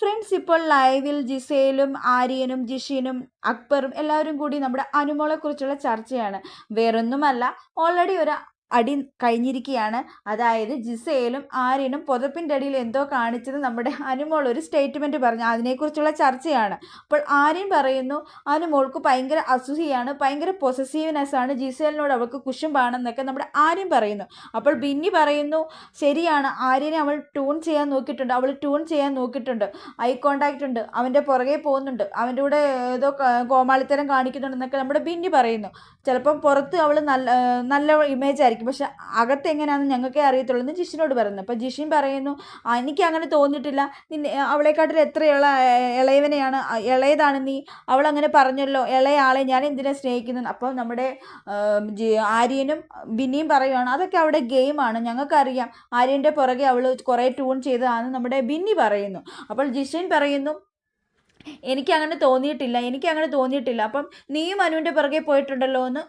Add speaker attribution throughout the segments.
Speaker 1: Friends ഇപ്പോൾ ലൈവിൽ ജിസയിലും ആര്യനും ജിഷിനും അക്ബറും എല്ലാവരും കൂടി നമ്മുടെ അനുമോളെക്കുറിച്ചുള്ള ചർച്ചയാണ്. വേറൊന്നുമല്ല ഓൾറെഡി ഒരു അടി കഴിഞ്ഞിരിക്കുകയാണ് അതായത് ജിസയിലും ആര്യനും പുതപ്പിന്റെ അടിയിൽ എന്തോ കാണിച്ചത് നമ്മുടെ അനുമോൾ ഒരു സ്റ്റേറ്റ്മെന്റ് പറഞ്ഞു. അതിനെക്കുറിച്ചുള്ള ചർച്ചയാണ്. അപ്പോൾ ആര്യൻ പറയുന്നു അനുമോൾക്ക് ഭയങ്കര അസൂഹിയാണ് ഭയങ്കര പൊസസീവ്നെസ് ആണ്. ജിസേലിനോട് അവൾക്ക് കുശുമ്പാണെന്നൊക്കെ നമ്മുടെ ആര്യൻ പറയുന്നു. അപ്പോൾ ബിന്നി പറയുന്നു ശരിയാണ് ആര്യനെ അവൾ ട്യൂൺ ചെയ്യാൻ നോക്കിയിട്ടുണ്ട്. അവൾ ട്യൂൺ ചെയ്യാൻ നോക്കിയിട്ടുണ്ട്. ഐ കോണ്ടാക്റ്റ് ഉണ്ട്. അവന്റെ പുറകെ പോകുന്നുണ്ട്. അവന്റെ കൂടെ ഏതോ കോമാളിത്തരം കാണിക്കുന്നുണ്ടെന്നൊക്കെ നമ്മുടെ ബിന്നി പറയുന്നു. ചിലപ്പം പുറത്ത് അവൾ നല്ല നല്ല ഇമേജ് ആയിരിക്കും. പക്ഷെ അകത്ത് എങ്ങനെയാണെന്ന് ഞങ്ങൾക്കേ അറിയത്തുള്ളൂ. എന്ന് ജിഷിനോട് പറയുന്നു. അപ്പോൾ ജിഷിൻ പറയുന്നു "ആ, എനിക്ക് അങ്ങനെ തോന്നിയിട്ടില്ല. നിന്നെ അവളെക്കാട്ടിൽ എത്ര ഇള ഇളയവനെയാണ് ഇളയതാണ് നീ. അവൾ അങ്ങനെ പറഞ്ഞല്ലോ ഇളയ ആളെ ഞാൻ എന്തിനാ സ്നേഹിക്കുന്നു അപ്പോൾ നമ്മുടെ ആര്യനും ബിന്നിയും പറയുവാണ് അതൊക്കെ അവിടെ ഗെയിമാണ്. ഞങ്ങൾക്കറിയാം. ആര്യന്റെ പുറകെ അവൾ കുറേ ട്യൂൺ ചെയ്തതാണ് നമ്മുടെ ബിന്നി പറയുന്നു. അപ്പോൾ ജിഷിൻ പറയുന്നു എനിക്ക് അങ്ങനെ തോന്നിയിട്ടില്ല എനിക്ക് അങ്ങനെ തോന്നിയിട്ടില്ല. അപ്പം നീയും അനുവിന്റെ പുറകെ പോയിട്ടുണ്ടല്ലോ എന്ന്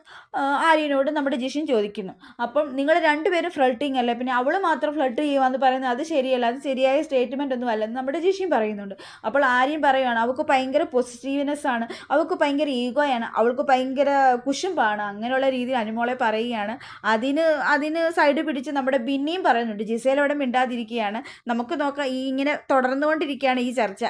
Speaker 1: ആര്യനോട് നമ്മുടെ ജിഷിൻ ചോദിക്കുന്നു. അപ്പം നിങ്ങൾ രണ്ടുപേരും ഫ്ലട്ടിങ് അല്ലേ? പിന്നെ അവൾ മാത്രം ഫ്ലട്ട് ചെയ്യുവാന്ന് പറയുന്നത് അത് ശരിയല്ല അത് ശരിയായ സ്റ്റേറ്റ്മെന്റ് ഒന്നും അല്ലെന്ന് നമ്മുടെ ജിഷിൻ പറയുന്നുണ്ട്. അപ്പോൾ ആര്യൻ പറയുകയാണ് അവൾക്ക് ഭയങ്കര പോസിറ്റീവ്നെസ് ആണ് അവൾക്ക് ഭയങ്കര ഈഗോയാണ് അവൾക്ക് ഭയങ്കര കുശുമ്പാണ് അങ്ങനെയുള്ള രീതിയിൽ അനുമോളെ പറയുകയാണ്. അതിന് അതിന് സൈഡ് പിടിച്ച് നമ്മുടെ ബിന്നിയും പറയുന്നുണ്ട് ജിസേൽ മിണ്ടാതിരിക്കുകയാണ്. നമുക്ക് നോക്കാം ഈ ഇങ്ങനെ തുടർന്നുകൊണ്ടിരിക്കുകയാണ് ഈ ചർച്ച.